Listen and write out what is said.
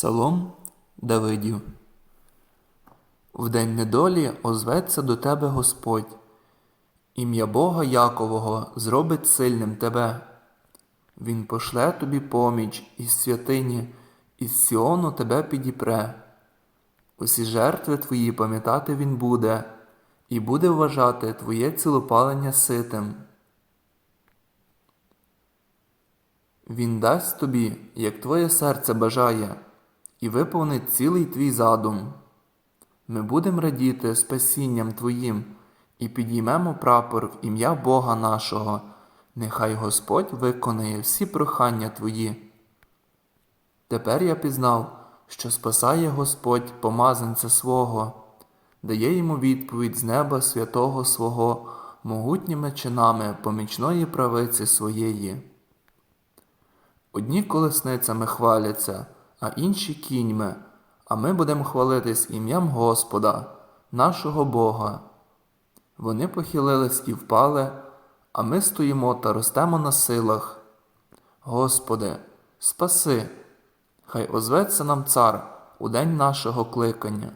Псалом Давидів В день недолі озветься до тебе Господь, ім'я Бога Якового зробить сильним тебе. Він пошле тобі поміч із святині, із Сіону тебе підіпре. Усі жертви твої пам'ятати він буде, і буде вважати твоє цілопалення ситим. Він дасть тобі, як твоє серце бажає, і виповнить цілий твій задум. Ми будемо радіти спасінням Твоїм і підіймемо прапор в ім'я Бога нашого, нехай Господь виконає всі прохання Твої. Тепер я пізнав, що спасає Господь помазанця свого, дає йому відповідь з неба святого свого могутніми чинами помічної правиці своєї. Одні колесницями хваляться, а інші кіньми, а ми будемо хвалитись ім'ям Господа, нашого Бога. Вони похилились і впали, а ми стоїмо та ростемо на силах. Господи, спаси, хай озветься нам цар у день нашого кликання.